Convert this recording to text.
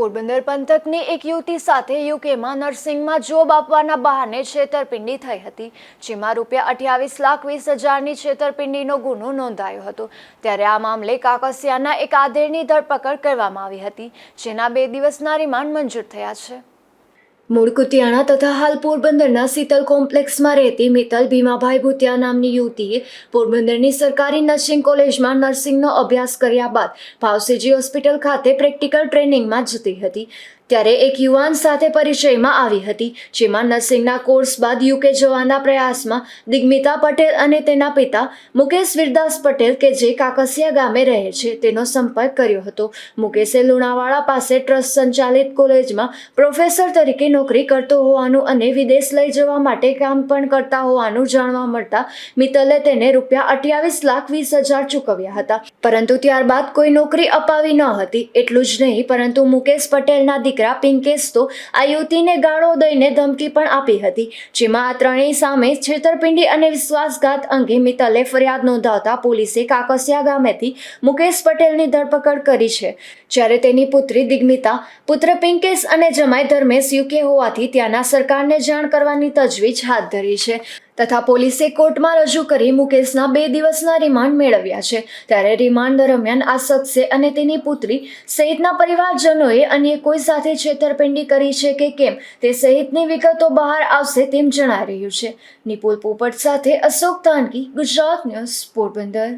પોરબંદર પંથકની એક યુવતી સાથે યુકેમાં નર્સિંગમાં જોબ આપવાના બહાને છેતરપિંડી થઈ હતી, જેમાં રૂપિયા અઠ્યાવીસ લાખ વીસ હજારની છેતરપિંડીનો ગુનો નોંધાયો હતો. ત્યારે આ મામલે કાકસિયાના એક આધેડની ધરપકડ કરવામાં આવી હતી, જેના બે દિવસના રિમાન્ડ મંજૂર થયા છે. મૂળ કુતિયાણા તથા હાલ પોરબંદરના શીતલ કોમ્પ્લેક્સમાં રહેતી મિત્તલ ભીમાભાઈ ભૂતિયા નામની યુવતીએ પોરબંદરની સરકારી નર્સિંગ કોલેજમાં નર્સિંગનો અભ્યાસ કર્યા બાદ ભાવસેજી હોસ્પિટલ ખાતે પ્રેક્ટિકલ ટ્રેનિંગમાં જતી હતી. ત્યારે એક યુવાન સાથે પરિચયમાં આવી હતી, જેમાં નર્સિંગના કોર્સ બાદ યુકે જવાના પ્રયાસમાં દિગ્મિતા પટેલ અને તેના પિતા મુકેશ વિરદાસ પટેલ કે જે કાકસિયા ગામે રહે છે, તેનો સંપર્ક કર્યો હતો. મુકેશે લુણાવાડા પાસે ટ્રસ્ટ સંચાલિત કોલેજમાં પ્રોફેસર તરીકે નોકરી કરતો હોવાનું અને વિદેશ લઈ જવા માટે કામ પણ કરતા હોવાનું જાણવા મળતા મિત્તલે તેને રૂપિયા અઠ્યાવીસ લાખ વીસ હજાર ચૂકવ્યા હતા. પરંતુ ત્યારબાદ કોઈ નોકરી અપાવી ન હતી, એટલું જ નહીં, પરંતુ મુકેશ પટેલના દીકરા પિંકેશ તો આ યુવતીને ગાળો દઈને ધમકી પણ આપી હતી, જેમાં આ ત્રણેય સામે છેતરપિંડી અને વિશ્વાસઘાત અંગે મિત્તલે ફરિયાદ નોંધાવતા પોલીસે કાકસિયા ગામેથી મુકેશ પટેલની ધરપકડ કરી છે. જ્યારે તેની પુત્રી દિગ્મિતા, પુત્ર પિંકેશ અને જમાઈ ધર્મેશ યુકે હોવાથી ત્યાંના સરકારને જાણ કરવાની તજવીજ હાથ ધરી છે. તથા પોલીસે કોર્ટમાં રજૂ કરી મુકેશના બે દિવસના રિમાન્ડ મેળવ્યા છે. ત્યારે રિમાન્ડ દરમિયાન આ શખ્સે અને તેની પુત્રી સહિતના પરિવારજનોએ અન્ય કોઈ સાથે છેતરપિંડી કરી છે કે કેમ તે સહિતની વિગતો બહાર આવશે તેમ જણાઈ રહ્યું છે. નિપુલ પોપટ સાથે અશોક તાનકી, ગુજરાત ન્યૂઝ પોરબંદર.